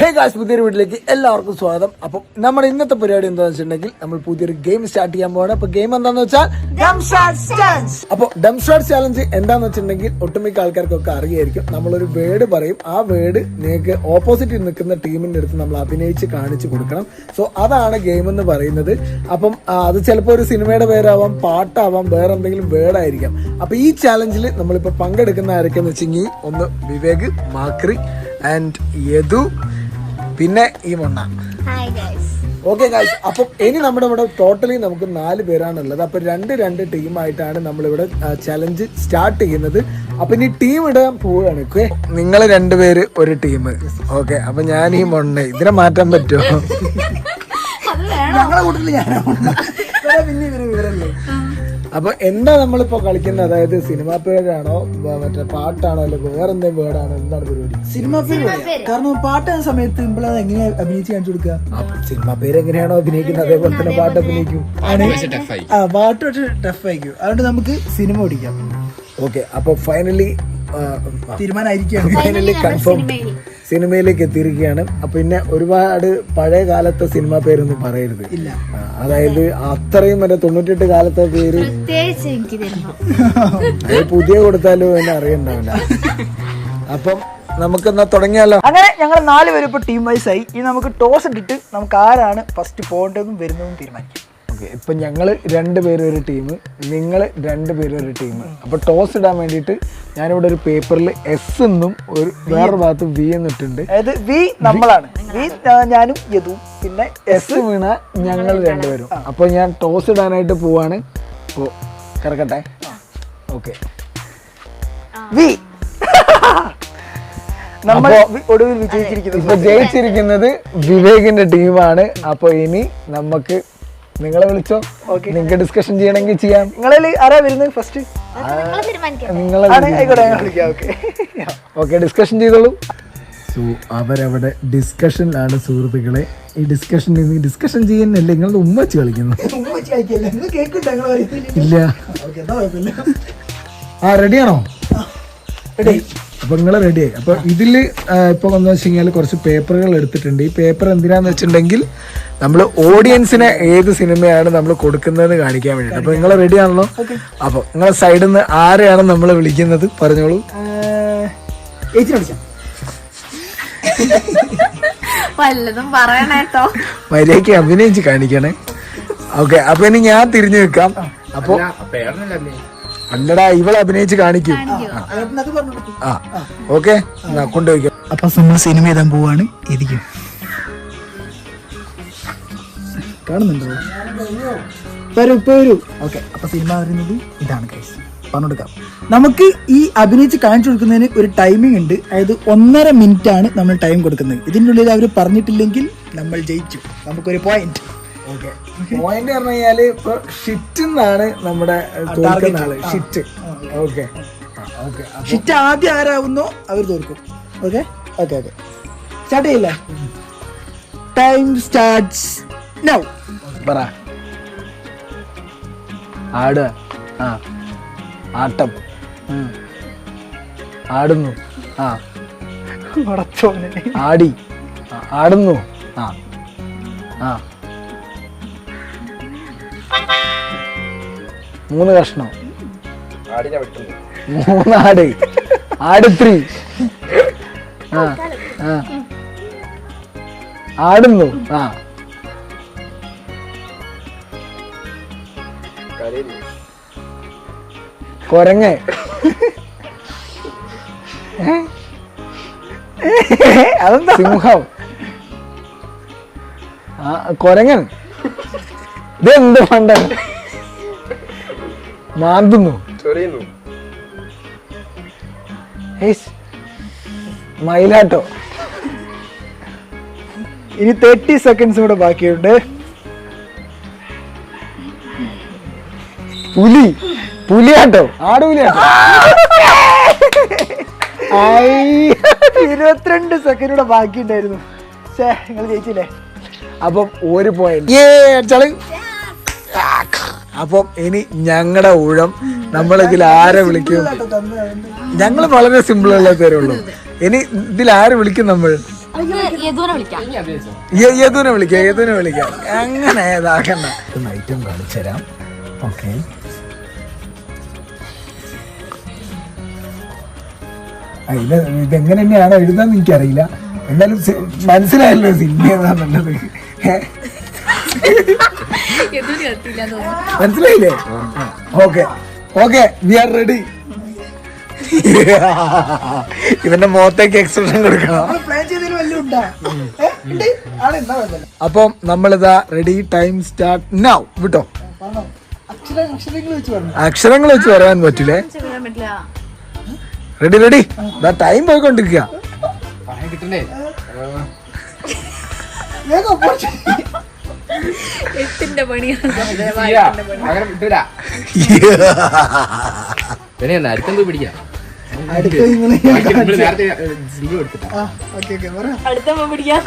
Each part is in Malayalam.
ഹേ ഗായ്സ് പുതിയൊരു വീട്ടിലേക്ക് എല്ലാവർക്കും സ്വാഗതം. അപ്പം നമ്മുടെ ഇന്നത്തെ പരിപാടി എന്താണെന്ന് വെച്ചിട്ടുണ്ടെങ്കിൽ നമ്മൾ പുതിയൊരു ഗെയിം സ്റ്റാർട്ട് ചെയ്യാൻ പോവാണ്. അപ്പൊ ഗെയിം എന്താണെന്ന് വെച്ചാൽ അപ്പൊ ഡം ഷോട്ട് ചാലഞ്ച് എന്താന്ന് വെച്ചിട്ടുണ്ടെങ്കിൽ ഒട്ടുമിക്ക ആൾക്കാർക്കൊക്കെ അറിയായിരിക്കും. നമ്മളൊരു വേർഡ് പറയും. ആ വേർഡ് നിങ്ങൾക്ക് ഓപ്പോസിറ്റ് നിൽക്കുന്ന ടീമിന്റെ അടുത്ത് നമ്മൾ അഭിനയിച്ച് കാണിച്ചു കൊടുക്കണം. സോ അതാണ് ഗെയിം എന്ന് പറയുന്നത്. അപ്പം അത് ചിലപ്പോൾ ഒരു സിനിമയുടെ പേരാവാം പാട്ടാവാം വേറെ എന്തെങ്കിലും വേർഡായിരിക്കാം അപ്പൊ ഈ ചാലഞ്ചിൽ നമ്മളിപ്പോ പങ്കെടുക്കുന്ന ആരൊക്കെയെന്ന് വെച്ചെങ്കിൽ ഒന്ന് വിവേക് മാക്രി ആൻഡ് യദു പിന്നെ ഈ മണ്ണ. ഓക്കെ ഗായ്സ് അപ്പം ഇനി നമ്മുടെ ഇവിടെ ടോട്ടലി നമുക്ക് നാല് പേരാണുള്ളത്. അപ്പൊ രണ്ട് രണ്ട് ടീമായിട്ടാണ് നമ്മളിവിടെ ചലഞ്ച് സ്റ്റാർട്ട് ചെയ്യുന്നത്. അപ്പൊ ഇനി ടീം ഇടാൻ പോവുകയാണ്. ഓക്കെ നിങ്ങൾ രണ്ടുപേര് ഒരു ടീം ഓക്കെ അപ്പൊ ഞാൻ ഈ മൊണ്ണ. ഇതിനെ മാറ്റാൻ പറ്റുമോ? ഞങ്ങളെ കൂട്ടത്തിൽ ഞാനാ പിന്നെ ഇവർ ഇവരല്ലേ അപ്പൊ എന്താ നമ്മളിപ്പോ കളിക്കുന്നത്? അതായത് സിനിമാ പേരാണോ മറ്റേ പാട്ടാണോ അല്ലെ വേറെ എന്തെങ്കിലും വേർഡാണോ? എന്താണ് പരിപാടി? സിനിമ പേര് കാരണം പാട്ട് സമയത്ത് ഇപ്പോൾ എങ്ങനെ അഭിനയിച്ച് കാണിച്ചു കൊടുക്കുക? സിനിമാ സിനിമ പേര് എങ്ങനെയാണോ അഭിനയിക്കുന്നത്? അതേപോലെ തന്നെ പാട്ട് അഭിനയിക്കും. ആ പാട്ട് പക്ഷെ ടഫ് ആയിരിക്കും അതുകൊണ്ട് നമുക്ക് സിനിമ ഓടിക്കാം. ഓക്കെ അപ്പൊ ഫൈനലി തീരുമാനമായിരിക്കുകയാണ്. കൺഫേം സിനിമയിലേക്ക് എത്തിയിരിക്കുകയാണ്. അപ്പൊ പിന്നെ ഒരുപാട് പഴയ കാലത്തെ സിനിമ പേരൊന്നും പറയരുത്. ഇല്ല. അതായത് അത്രയും മറ്റേ തൊണ്ണൂറ്റെട്ട് കാലത്തെ പേര് പുതിയ കൊടുത്താലും എന്നെ അറിയണ്ടാവില്ല. അപ്പം നമുക്ക് എന്നാ തുടങ്ങിയാലോ? അങ്ങനെ ഞങ്ങൾ നാല് പേര് ഇപ്പോൾ ടീം വൈസ് ആയി. ഇനി നമുക്ക് ടോസ് ഇട്ടിട്ട് നമുക്ക് ആരാണ് ഫസ്റ്റ് പോകേണ്ടതെന്നും വരുന്നതും തീരുമാനിക്കും. ഓക്കെ ഇപ്പം ഞങ്ങൾ രണ്ടുപേരും ഒരു ടീം നിങ്ങൾ രണ്ടുപേരും ഒരു ടീം അപ്പോൾ ടോസ് ഇടാൻ വേണ്ടിയിട്ട് ഞാനിവിടെ ഒരു പേപ്പറിൽ എസ് എന്നും ഒരു വേറെ ഭാഗത്ത് വി എന്നിട്ടുണ്ട് അതായത് വി നമ്മളാണ്. വി ഞാനും യതു പിന്നെ എസ് വീണ ഞങ്ങൾ രണ്ടുപേരും അപ്പോൾ ഞാൻ ടോസ് ഇടാനായിട്ട് പോവാണ്. ഓ കിടക്കട്ടെ ഓക്കെ വി നമ്മൾ ഒടുവിൽ വിജയിച്ചിരിക്കുന്നത് ഇപ്പൊ ജയിച്ചിരിക്കുന്നത് വിവേകിന്റെ ടീമാണ് അപ്പൊ ഇനി നമുക്ക് നിങ്ങളെ വിളിച്ചോ? നിങ്ങൾക്ക് ഡിസ്കഷൻ ചെയ്യണമെങ്കിൽ ചെയ്യാം. നിങ്ങളെ ആരാ വരുന്നത്? ഫസ്റ്റ് നിങ്ങൾ നിങ്ങളെ ഓക്കെ. ഓക്കെ ഡിസ്കഷൻ ചെയ്തോളൂ. സോ അവരവിടെ ഡിസ്കഷനിലാണ് സുഹൃത്തുക്കളെ. ഈ ഡിസ്കഷൻ ഡിസ്കഷൻ ചെയ്യുന്നില്ല നിങ്ങളുടെ ഉമ്മച്ച് കളിക്കുന്നു. ഇല്ല. ആ റെഡിയാണോ അപ്പൊ നിങ്ങൾ റെഡിയായി അപ്പൊ ഇതിൽ ആ, ഇപ്പൊ വന്നു വെച്ച് കഴിഞ്ഞാൽ കുറച്ച് പേപ്പറുകൾ എടുത്തിട്ടുണ്ട്. ഈ പേപ്പർ എന്തിനാന്ന് വെച്ചിട്ടുണ്ടെങ്കിൽ നമ്മൾ ഓഡിയൻസിന് ഏത് സിനിമയാണ് നമ്മൾ കൊടുക്കുന്നതെന്ന് കാണിക്കാൻ വേണ്ടി അപ്പൊ നിങ്ങൾ റെഡി ആണല്ലോ? അപ്പൊ നിങ്ങളെ സൈഡിൽ നിന്ന് ആരെയാണ് നമ്മൾ വിളിക്കുന്നത്? പറഞ്ഞോളൂ. വല്ലതും പറയണേട്ടോ മര്യാദയ്ക്ക് അഭിനയിച്ച് കാണിക്കണേ. ഓക്കെ അപ്പൊ ഇനി ഞാൻ തിരിഞ്ഞു നിൽക്കാം. അപ്പൊ അല്ലടാ ഇവൾ അഭിനയിച്ച് കാണിക്കും. ആ ഓക്കെ? കൊണ്ടുപോയിക്കോ. അപ്പൊ നമ്മൾ സിനിമ എഴുതാൻ പോവാണ്? ഇരിക്കും. കാണുന്നുണ്ടോ? വരൂ ഇപ്പൊ വരൂ. ഓക്കെ അപ്പൊ സിനിമ വരുന്നത് ഇതാണ് കേസ് പറഞ്ഞെടുക്കാം നമുക്ക് ഈ അഭിനയിച്ച് കാണിച്ചു കൊടുക്കുന്നതിന് ഒരു ടൈമിംഗ് ഉണ്ട്. അതായത് ഒന്നര മിനിറ്റ് ആണ് നമ്മൾ ടൈം കൊടുക്കുന്നത്. ഇതിനുള്ളിൽ ഉള്ളിൽ അവർ പറഞ്ഞിട്ടില്ലെങ്കിൽ നമ്മൾ ജയിച്ചു. നമുക്കൊരു പോയിന്റ് പോയിന്റ് പറഞ്ഞു കഴിഞ്ഞാൽ ഇപ്പൊ ഷിറ്റ് എന്നാണ് നമ്മുടെ തോൽക്കുന്ന ആൾ. ഷിറ്റ് ഓക്കെ ഷിറ്റ് ആദ്യം ആരാവുന്നു അവർ തോൽക്കും. ഓക്കെ ഓക്കെ ഓക്കെ സ്റ്റാർട്ട് ചെയ്യില്ല? ടൈം സ്റ്റാർട്ട്സ് നൗ പറ. ആട്. ആ. ആട്ടം. ആടുന്നു. ആ. ആടി. ആടുന്നു. ആ. ആ. മൂന്ന് കഷ്ണം. മൂന്നാട് ആട്. ആ ആ. ആടുന്നു. ആ. കൊരങ്ങ്. അതെന്താ? സിംഹം. ആ കൊരങ്ങൻ. ഇതെന്ത് എന്ത് പണ്ട മാന്തുന്നു. മയിലാട്ടോ ഇനി തേർട്ടി സെക്കൻഡ്സ് കൂടെ ബാക്കിയുണ്ട്. പുലി. പുലിയാട്ടോ. ആട് പുലിയാട്ടോ. ഇരുപത്തിരണ്ട് സെക്കൻഡ് കൂടെ ബാക്കിയുണ്ടായിരുന്നു. ഛേ നിങ്ങൾ ജയിച്ചില്ലേ? അപ്പം ഒരു പോയിന്റ് ഏ അടിച്ചാൾ. അപ്പം ഇനി ഞങ്ങളുടെ ഊഴം നമ്മൾ ഇതിൽ ആരെ വിളിക്കും? ഞങ്ങൾ വളരെ സിമ്പിൾ ഉള്ള തരുള്ളൂ ഇനി ഇതിൽ ആരെ വിളിക്കും നമ്മൾ യദുവിനെ വിളിക്കാം. യദുവിനെ വിളിക്കാം യദുവിനെ വിളിക്കാം. അങ്ങനെ ഇതാക്കണ്ട ഐറ്റം കാണിച്ചു തരാം. ഓക്കെ ഇത് ഇതെങ്ങനെ തന്നെയാണോ എഴുതാന്ന് എനിക്കറിയില്ല. എന്തായാലും മനസ്സിലായല്ലോ സിനിമ ഏതാന്നുള്ളത്. ഏ? മനസ്സിലായില്ലേ? Okay. Okay we are ready ഇവന്റെ മുഖത്തേക്ക് എക്സ്പ്രഷൻ കൊടുക്കണം. അപ്പം നമ്മളിതാ റെഡി ടൈം സ്റ്റാർട്ട് നൗ വിട്ടോ? അക്ഷരങ്ങൾ വെച്ച് പറയാൻ പറ്റില്ലേ? റെഡി റെഡി ഇതാ ടൈം പോയിക്കൊണ്ടിരിക്കുക. എട്ടിന്റെ പണിയാണ്. അങ്ങനെ വിട്ടൂല. പിന്നെ എന്നാ അടുത്തെന്തോ പിടിക്കാം?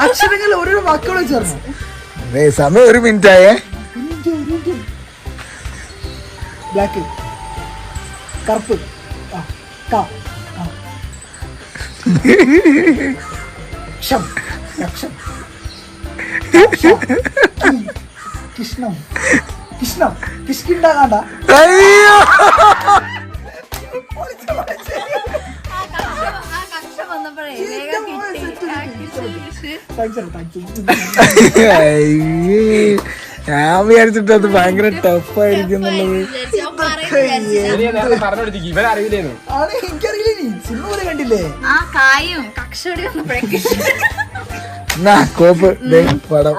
അക്ഷരങ്ങൾ ഓരോ പറഞ്ഞു ഏ സമയം ഒരു മിനിറ്റ് ആയേ ബ്ലാക്ക്. കറുപ്പ്. ലക്ഷം ലക്ഷം കൃഷ്ണം. കൃഷ്ണം. കിഷ്കിണ്ടാകാണ്ട. അയ്യോ. അയ്യേ. ഞാൻ വിചാരിച്ചിട്ട് അത് ഭയങ്കര ടഫ് ആയിരിക്കും എനിക്കറിയില്ലേ കണ്ടില്ലേ? ആ കായും. കക്ഷോടി വന്നപ്പോഴേക്ക്. എന്നാ കോപ്പ്. പടം.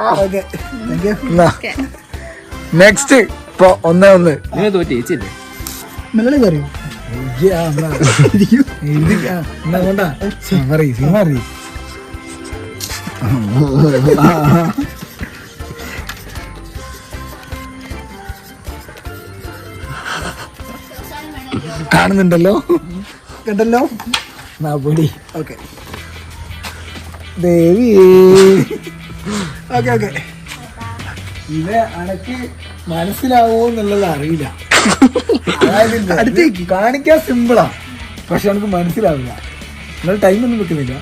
നെക്സ്റ്റ് ഇപ്പൊ ഒന്നേ ഒന്ന്. നിങ്ങൾ തോറ്റി ചേച്ചില്ലേ മെല്ലനെ പറയൂ കാണുന്നുണ്ടല്ലോ? കണ്ടല്ലോ? നാ പൊടി. ഓക്കെ. ദേവി. Okay okay. ഇത് അനക്ക് മനസ്സിലാവോ എന്നുള്ളത് അറിയില്ല. അതായത് അടുത്തേക്ക്. കാണിക്കാൻ സിമ്പിളാ പക്ഷെ നമുക്ക് മനസ്സിലാവില്ല. നിങ്ങൾ ടൈം ഒന്നും വെക്കുന്നില്ല.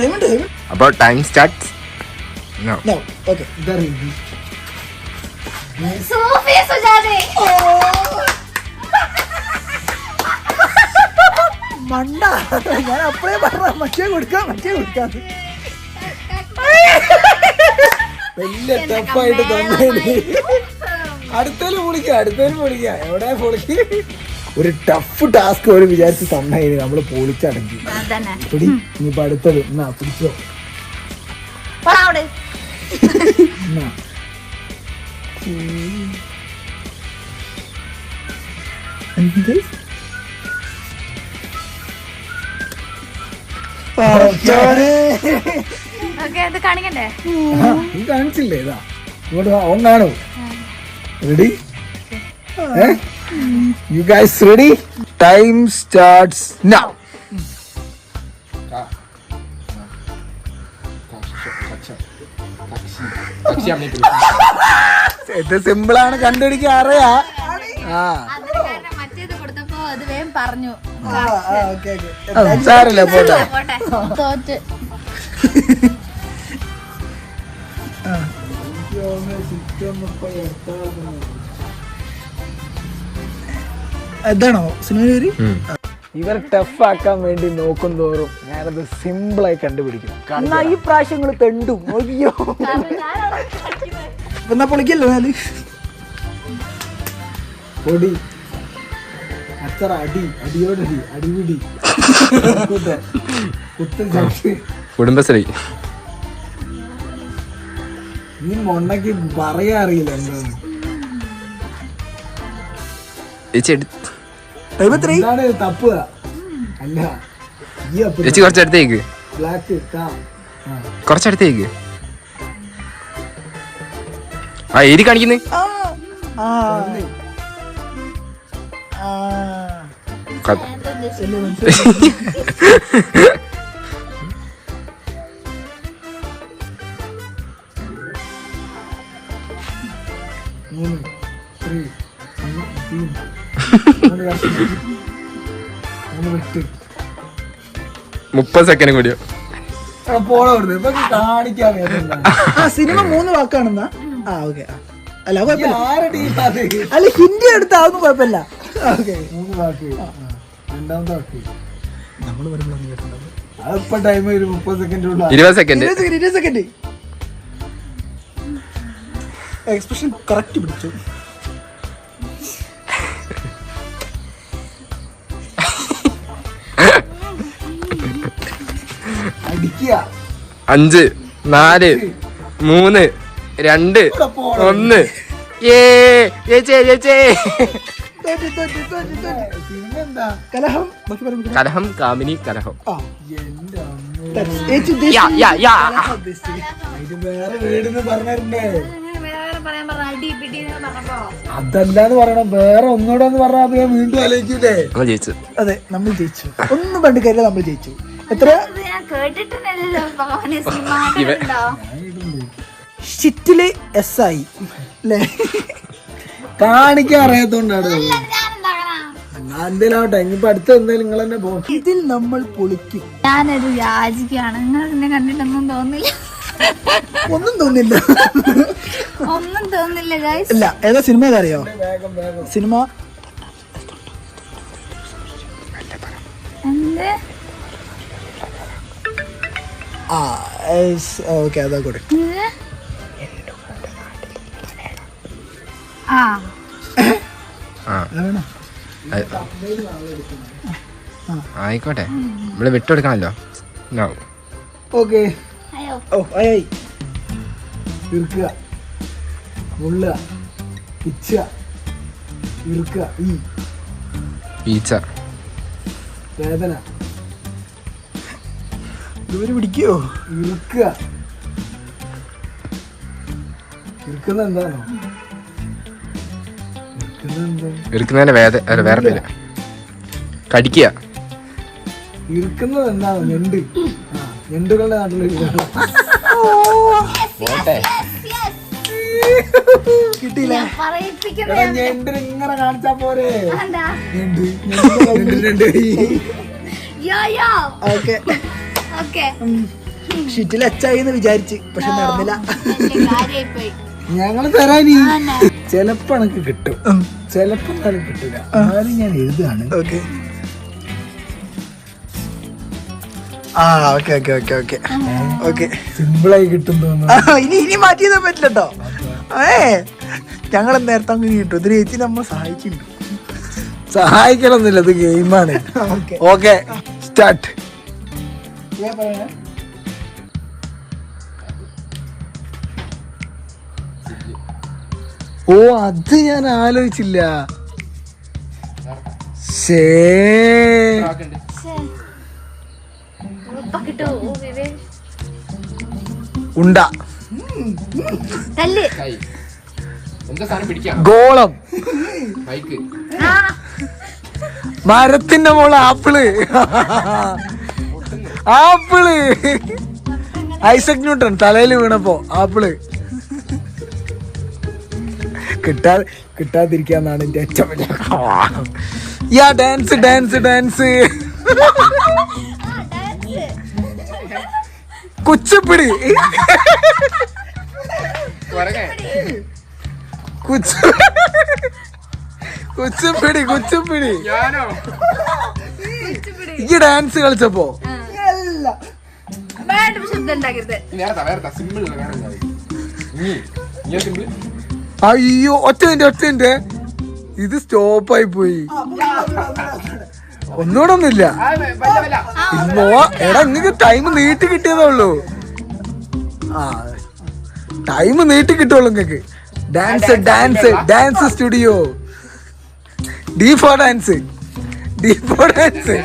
ടൈം ഉണ്ട് അപ്പോൾ ടൈം സ്റ്റാർട്ട് നോ ഓക്കെ ഇതറിയില്ല സൂഫി സുജാതെ. മണ്ട. ഞാൻ അപ്പഴേ പറഞ്ഞ മറ്റേ കൊടുക്കാം മറ്റേ കൊടുക്കാം. വലിയ ടഫായിട്ട് തന്നെ അടുത്തേലും പൊളിക്ക അടുത്തേലും പൊളിക്ക എവിടെ പൊളിക്ക് ഒരു ടഫ് ടാസ്ക് ഒരു വിചാരിച്ച് തന്നായി നമ്മൾ പൊളിച്ചടങ്ങി പിടി ഇനിയിപ്പൊ അടുത്തത്. എന്നാ പിടിച്ചോ. എന്ത്? അത് കാണിക്കണ്ടേ? നീ കാണിച്ചില്ലേ? ഇതാ ഇങ്ങോട്ട് കാണൂ. Ready you guys ready time starts now ഇത് സിമ്പിൾ ആണ് കണ്ടുപിടിക്കാൻ അറിയാ. ആ. സാരല്ലേ കാരണം ഇതാണോ സിനിമ പേര് ഇവർ ടഫ് ആക്കാൻ വേണ്ടി നോക്കും തോറും ഞാനത് സിമ്പിളായി കണ്ടുപിടിക്കും. എന്നാ ഈ പ്രാവശ്യങ്ങൾ തെണ്ടും. അയ്യോ. എന്നാ പൊളിക്കല്ലോ എന്നാൽ. പൊടി. അത്ര അടി അടിയോടടി അടിപിടി. കുത്ത്, കുത്ത് ചവിട്ട്. കുടുംബശ്രീ. ഈ മൊണ്ണക്ക് പറയാ അറിയില്ല എന്താണ് എന്താണ് തപ്പുക അല്ല. ചേച്ചി കുറച്ചടുത്തേക്ക്. ബ്ലാക്ക്. കുറച്ചടുത്തേക്ക്. ആ എരി കാണിക്കുന്നേ. ആ മുപ്പത് സെക്കൻഡ് കൂടിയോ സിനിമ മൂന്ന് വാക്കാണെന്നാ? ആ ഓക്കെ അല്ല കുഴപ്പമില്ല. അല്ല ഹിന്ദി എടുത്ത അതൊന്നും കുഴപ്പമില്ല. ഓക്കെ മൂന്ന് വാക്ക്. രണ്ടാമത്തെ വാക്ക്. നമ്മൾ വരുമ്പോൾ കേട്ടിട്ടുണ്ടാവും. അതിപ്പോ ടൈം ഒരു മുപ്പത് സെക്കൻഡ് ഇരുപത് സെക്കൻഡ് ഇരുപത് സെക്കൻഡ് എക്സ്പ്രഷൻ കറക്റ്റ് പിടിച്ചു. അഞ്ച് നാല് മൂന്ന് രണ്ട് ഒന്ന്. ഏ കലഹം? കാമിനി കലഹം. അതല്ലാന്ന് പറയണം. വേറെ ഒന്നുകൂടെ പറഞ്ഞാൽ വീണ്ടും ആലോചിക്കൂലേ. നമ്മൾ ജയിച്ചു. അതെ നമ്മൾ ജയിച്ചു. ഒന്നും പണ്ട് കാര്യം നമ്മൾ ജയിച്ചു. എത്ര ഷിറ്റിൽ എസ് ആയി അല്ലേ കാണിക്കാൻ അറിയാത്തോണ്ടാണ്. ഞാൻ എന്താകണ എന്നാ എന്തേലും ആവട്ടെ ഇനിയിപ്പോ അടുത്ത എന്തായാലും നിങ്ങൾ തന്നെ പോകും ഇതിൽ നമ്മൾ പൊളിക്കും. ഞാനൊരു യാചിക്കാണ് നിങ്ങൾ എന്നെ കണ്ടിട്ടൊന്നും തോന്നില്ല. ഒന്നും തോന്നില്ല. ഒന്നും തോന്നില്ല ഇല്ല ഏതാ സിനിമ ഏതാ അറിയോ? സിനിമ ആ ഓക്കെ അതാ കൂടെ. ആയിക്കോട്ടെ. നമ്മൾ വിട്ടുകൊടുക്കണല്ലോ No. ഓക്കെ. അയ്യോ. ഓ ആയി ഇറുക്കുക. മുള്ളുക. പിച്ചുക ഇറുക്കുക. ഈ. പീച്ച. വേദന. ഇവർ പിടിക്കോ? ഇറുക്കുക. ഇരിക്കുന്ന എന്താണോ വേറെ പേര്. കടിക്കുക. ഇറുക്കുന്നത് എന്താണ് ഞണ്ട്. ആ ഞണ്ടുകളുടെ നാട്ടിൽ പോട്ടെ. കിട്ടിയില്ല. പറയിപ്പിക്കുന്ന എടാ ഞണ്ടിന് ഇങ്ങനെ കാണിച്ചാ പോരെ. ഞണ്ട് ഓക്കെ. ഷിറ്റിൽ അച്ചായിന്ന് വിചാരിച്ച് പക്ഷെ നടന്നില്ല. ഞങ്ങൾ തരാനി. ചെലപ്പോ എനിക്ക് കിട്ടും. ചെലപ്പോ എന്നാലും കിട്ടില്ല എന്നാലും ഞാൻ എഴുതുകയാണ്. ഓക്കെ. ആ okay okay okay okay. Okay. സിമ്പിളായി കിട്ടും തോന്നുന്നു. ഇനി ഇനി മാറ്റി തരാൻ പറ്റില്ല കേട്ടോ ഏ ഞങ്ങൾ നേരത്തെ അങ്ങനെ കിട്ടും ഇതിന് ചേച്ചി നമ്മൾ സഹായിക്കുന്നുണ്ട് സഹായിക്കണമെന്നില്ല ഇത് ഗെയിമാണ് ഓക്കെ. ഓക്കെ പറയണേ ഓ അത് ഞാൻ ആലോചിച്ചില്ല. ശേ. ഉണ്ട. ഗോളം. മരത്തിന്റെ മോൾ ആപ്പിൾ. ആപ്പിൾ. ഐസക് ന്യൂട്ടൺ തലയിൽ വീണപ്പോ ആപ്പിൾ. കിട്ടാ കിട്ടാതിരിക്കാന്നാണ് എന്റെ ഏറ്റവും വലിയ യാ ഡാൻസ് ഡാൻസ് ഡാൻസ്. കുച്ചിപ്പിടി. കുച്ചു കുച്ചിപ്പിടി കുച്ചിപ്പിടി. ഈ ഡാൻസ് കളിച്ചപ്പോ വേണ്ട ശബ്ദം ഉണ്ടാക്കരുത് നേരത്തെ വേറെ സിമ്പിൾ സിമ്പിൾ അയ്യോ ഒറ്റ മിനിറ്റ് ഒറ്റ മിനിറ്റ്. ഇത് സ്റ്റോപ്പ് ആയി പോയി. ഒന്നുകൂടെ ഒന്നുമില്ല. എടാ നിങ്ങക്ക് ടൈം നീട്ടി കിട്ടിയതേ ഉള്ളൂ. ആ ടൈം നീട്ടി കിട്ടുള്ളൂ നിങ്ങക്ക് dance dance dance studio D four dance D four dance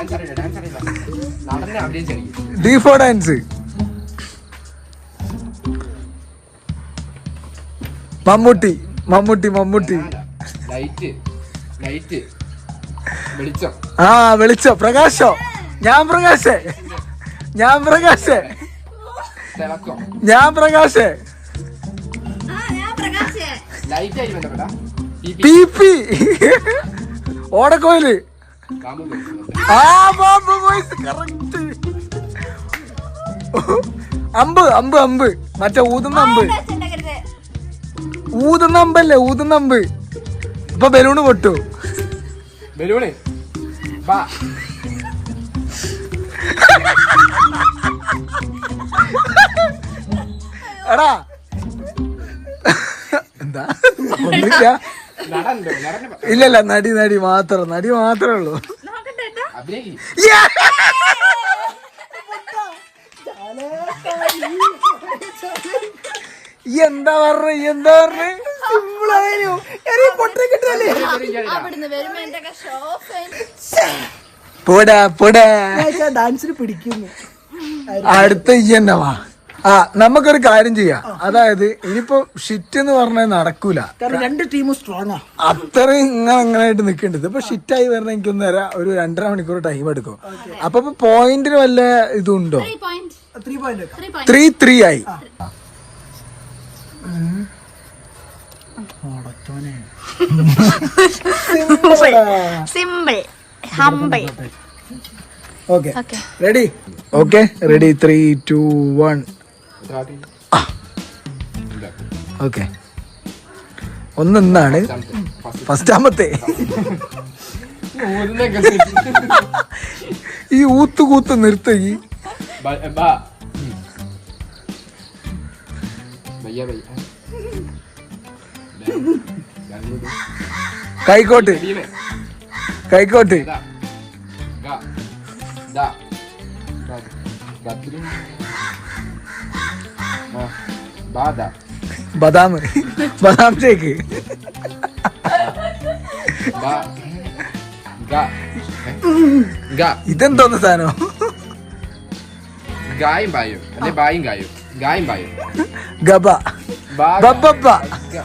D four dance Mammootty Mammootty Mammootty. Light light. വെളിച്ചം. ആ വെളിച്ചോ. പ്രകാശോ? ഞാൻ പ്രകാശേ. ഞാൻ പ്രകാശേ. ഞാൻ പ്രകാശേ. ആ ഞാൻ പ്രകാശ്. ലൈറ്റ് ആയി ബന്ധപ്പെട്ട? P P. ഓടക്കോയിൽ. ആ ബാബു വോയിസ് കറക്റ്റ് അമ്പ് അമ്പ് അമ്പ്. മറ്റേ ഊതുന്ന അമ്പ്. ഊതുന്ന അമ്പല്ലേ ഊതുന്ന അമ്പ് ഇപ്പൊ ബലൂണ് പൊട്ടു. ബലൂണേ. എടാ. എന്താ? ഒന്നില്ല ഇല്ലല്ല നടി നടി മാത്രം. നടി മാത്രമേ ഉള്ളൂ. ഈ എന്താ പറഞ്ഞ? എന്താ പറഞ്ഞ? വരുമ്പോ എന്തൊക്കെ ഷോപ്പ് പോടാ പോടാ. ഡാൻസിന് പിടിക്കുന്നു. അടുത്ത ഈ തന്നെ വാ. ആ നമുക്കൊരു കാര്യം ചെയ്യാം. അതായത് ഇനിയിപ്പോ ഷിറ്റ് എന്ന് പറഞ്ഞാൽ നടക്കൂല. രണ്ട് ടീമും സ്ട്രോങ് അത്രയും ഇങ്ങനെ അങ്ങനെ ആയിട്ട് നിൽക്കേണ്ടത്. ഇപ്പൊ ഷിറ്റായി വരണ എനിക്കൊന്ന് തരാം ഒരു രണ്ടര മണിക്കൂർ ടൈം എടുക്കും. അപ്പൊ പോയിന്റിന് വല്ല ഇതുണ്ടോ? ത്രീ ത്രീ ആയി. Simple humble okay okay ready okay ready three two one okay ഒന്നെന്നാണ്. ഫസ്റ്റാമത്തെ. ഈ ഊത്ത് കൂത്ത് ഭയ്യ ഭയ്യ കൈക്കോട്ട്. കൈക്കോട്ട്. ബദാം. ബദാം ഷേക്ക്. ഇതെന്തോന്ന് സാധനം? ഗായും ബായും അല്ലെ ബായും ഗായും. ഗായും ബായും ഗബ ബാ ബബ്ബബ്ബ ഗ.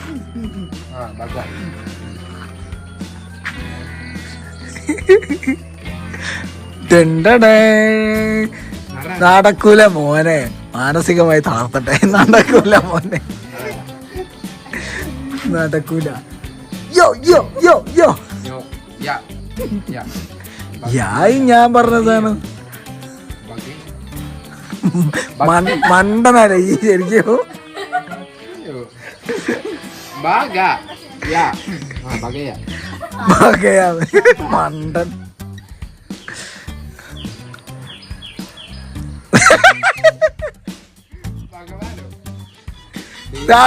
ആ ബഗ ടെണ്ടടേ. നടക്കൂല മോനെ. മാനസികമായി തളർത്തട്ടെ. നടക്കൂല മോനെ. നടക്കൂല. യോ യോ യോ യോ. യായി ഞാൻ പറഞ്ഞതാണ് മണ്ടനല്ലേ ഈ ശരിക്കും? മണ്ടൻ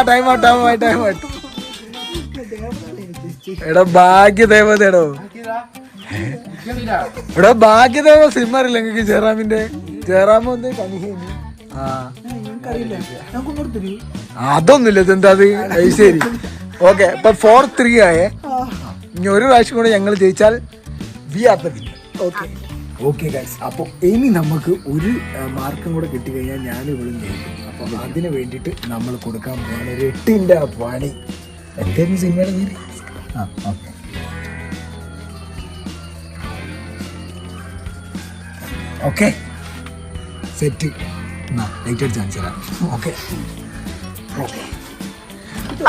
time out out time out എടാ ഭാഗ്യദേവത എടോ എടാ ഭാഗ്യദേവ സിമ്മറില്ല നിങ്ങക്ക് ജയറാമിന്റെ ജയറാമ ഒന്ന് കണിഹേനി അതൊന്നുമില്ല ഇതെന്താ ശരി. ഓക്കെ ഇപ്പൊ ഫോർ ത്രീ ആയേ. ഇനി ഒരു പ്രാവശ്യം കൂടെ ഞങ്ങൾ ജയിച്ചാൽ we are the winner okay okay guys അപ്പോൾ ഇനി നമുക്ക് ഒരു മാർക്കും കൂടെ കിട്ടിക്കഴിഞ്ഞാൽ ഞാൻ ഇവിടെ ജയിക്കും. അപ്പോൾ അതിന് വേണ്ടിയിട്ട് നമ്മൾ കൊടുക്കാൻ പോകുന്ന ഒരു എട്ടിന്റെ പണി. എന്തായാലും സിനിമയുടെ പേര്? ആ ഓക്കെ ഓക്കെ സെറ്റ് എന്നാ ലൈറ്റ് അടിച്ച് കാണിച്ചു തരാം. ഓക്കെ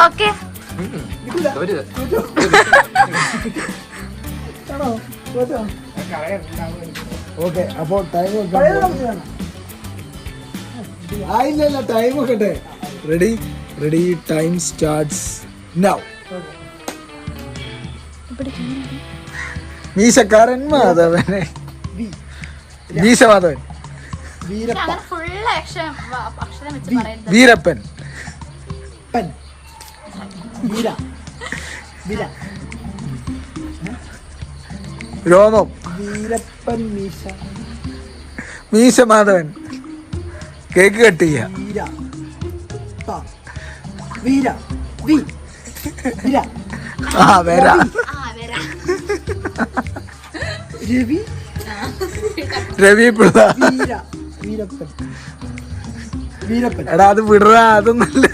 ഓക്കെ ഓക്കെ അപ്പോൾ ടൈം. ആയില്ലല്ല ടൈം ഒക്കെ ready ready time starts now മീശക്കാരൻ മാധവനെ. മീശ മാധവൻ വീരപ്പൻ. പൻ. വീര. വീര. രോമം. വീരപ്പൻ മീശ. മീശ മാധവൻ കേക്ക് കട്ട് ചെയ്യ. വീര. വീര. വി. വീര. ആ വരാ. രവി രവി. പിള്ള വീര. വീരപ്പൻ. വീരപ്പൻ. എടാ അത് വിടറ അതൊന്നല്ല.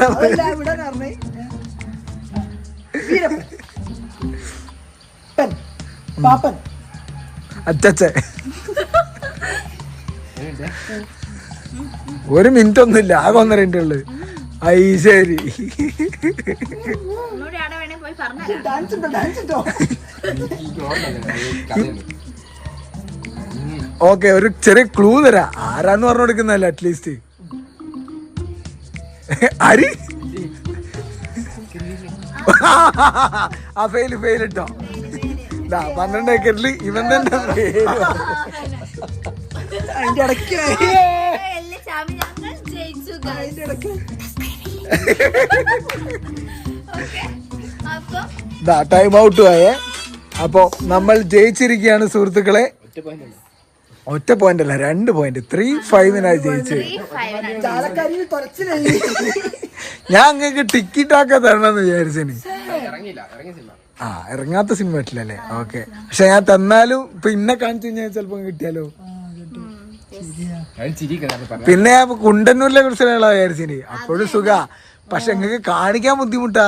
പാപ്പൻ. അച്ചച്ച. ഒരു മിനിറ്റ് ഒന്നുമില്ല ആകെ ഒന്നര മിനിറ്റ് ഉള്ളു ഐ ശരി. ഡാൻസ് ഉണ്ടോ? ഡാൻസ് ഉണ്ടോ? ഓക്കെ ഒരു ചെറിയ ക്ലൂ തരാ. ആരാന്ന് പറഞ്ഞു കൊടുക്കുന്നല്ലേ അറ്റ്ലീസ്റ്റ് അരി? ആ ഫെയിൽ ഫെയിൽ ഇട്ടോ. പന്ത്രണ്ട് ഏക്കറിൽ ഇവൻ തന്നെ ടൈം ഔട്ട് ആയേ. അപ്പോ നമ്മൾ ജയിച്ചിരിക്കുകയാണ് സുഹൃത്തുക്കളെ. ഒറ്റ പോയിന്റ് അല്ല രണ്ട് പോയിന്റ് ത്രീ ഫൈവിനായി ജയിച്ചത് തുറച്ചില്ലേ ഞാൻ അങ്ങക്ക് ടിക്കറ്റ് ആക്കാൻ തരണമെന്ന് വിചാരിച്ചിനി. ഇറങ്ങിയില്ല ഇറങ്ങിയ സിനിമ ആ ഇറങ്ങാത്ത സിനിമ പറ്റില്ലല്ലേ ഓക്കെ പക്ഷെ ഞാൻ തന്നാലും പിന്നെ കാണിച്ചു കഴിഞ്ഞാൽ ചിലപ്പോ കിട്ടിയാലോ? പിന്നെ ഞാൻ കുണ്ടന്നൂരിലെ കുറിച്ചുള്ള വിചാരിച്ചിനി. അപ്പോഴും സുഖ. പക്ഷെ നിങ്ങൾക്ക് കാണിക്കാൻ ബുദ്ധിമുട്ടാ.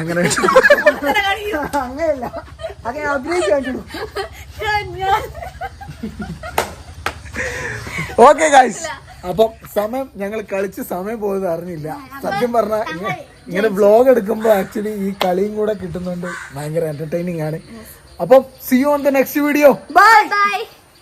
എങ്ങനെ? അങ്ങനെയല്ല. അങ്ങനെ ആഗ്രഹിച്ചു ഓക്കെ ഗൈസ് അപ്പം സമയം ഞങ്ങൾ കളിച്ച് സമയം പോയത് അറിഞ്ഞില്ല. സത്യം പറഞ്ഞ ഇങ്ങനെ വ്ലോഗ് എടുക്കുമ്പോൾ ആക്ച്വലി ഈ കളിയും കൂടെ കിട്ടുന്നുണ്ട്. ഭയങ്കര എന്റർടൈനിങ് ആണ്. അപ്പം see you on the next video bye bye